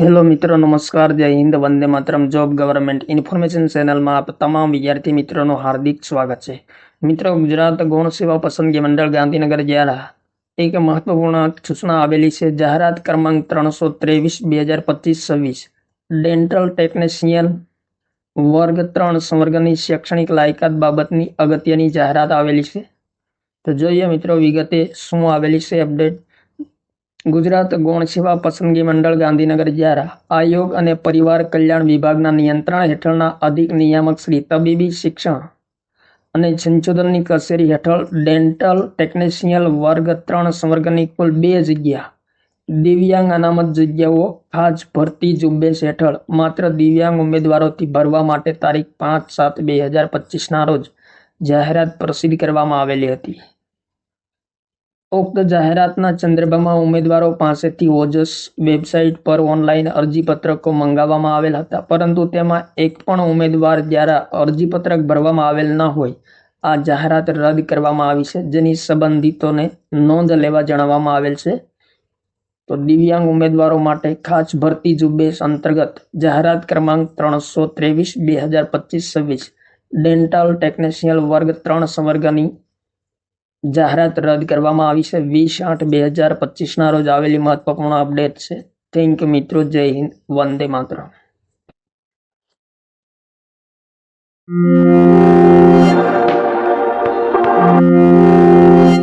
Hello મિત્રો, નમસ્કાર. જય હિન્દ. વંદે માતરમ. જોબ ગવર્મેન્ટ ઇન્ફોર્મેશન ચેનલમાં આપ તમામ વિદ્યાર્થી મિત્રોનું હાર્દિક સ્વાગત છે. મિત્રો, ગુજરાત ગૌણ સેવા પસંદગી મંડળ ગાંધીનગર દ્વારા એક મહત્વપૂર્ણ સૂચના આવેલી છે. જાહેરાત ક્રમાંક ત્રણસો ત્રેવીસ, બે હજાર પચીસ, છવ્વીસ. ડેન્ટલ ટેકનિશિયન વર્ગ ત્રણ, સંવર્ગની શૈક્ષણિક લાયકાત બાબતની અગત્યની જાહેરાત આવેલી છે. તો જોઈએ મિત્રો, વિગતે શું આવેલી છે અપડેટ ગુજરાત ગૌણ સેવા પસંદગી મંડળ ગાંધીનગર દ્વારા આયોગ અને પરિવાર કલ્યાણ વિભાગના નિયંત્રણ હેઠળના અધિક નિયામક શ્રી તબીબી શિક્ષણ અને સંશોધનની કચેરી હેઠળ ડેન્ટલ ટેકનિશિયલ વર્ગ ત્રણ સંવર્ગની કુલ બે જગ્યા, દિવ્યાંગ અનામત જગ્યાઓ, ખાસ ભરતી ઝુંબેશ હેઠળ માત્ર દિવ્યાંગ ઉમેદવારોથી ભરવા માટે તારીખ પાંચ સાત બે હજાર પચીસના રોજ જાહેરાત પ્રસિદ્ધ કરવામાં આવેલી હતી. ઉક્ત જાહેરાતના સંદર્ભમાં ઉમેદવારો પાસેથી ઓજસ વેબસાઇટ પર ઓનલાઈન અરજીપત્રકો મંગાવવામાં આવેલ હતા. પરંતુ તેમાં એક પણ ઉમેદવાર દ્વારા અરજીપત્રક ભરવામાં આવેલ ન હોય. આ જાહેરાત રદ કરવામાં આવી છે. જેની સંબંધિતોને નોંધ લેવા જણાવવામાં આવેલ છે. તો દિવ્યાંગ ઉમેદવારો માટે ખાસ ભરતી ઝુંબેશ અંતર્ગત જાહેરાત ક્રમાંક ત્રણસો ત્રેવીસ, બે હજાર પચીસ, છવ્વીસ. ડેન્ટલ ટેકનિશિયલ વર્ગ ત્રણ સંવર્ગની જાહેરાત રદ કરવામાં આવી છે. વીસ આઠ બે હજાર પચીસના રોજ આવેલી મહત્વપૂર્ણ અપડેટ છે. થેન્ક યુ મિત્રો. જય હિન્દ. વંદે માતરમ.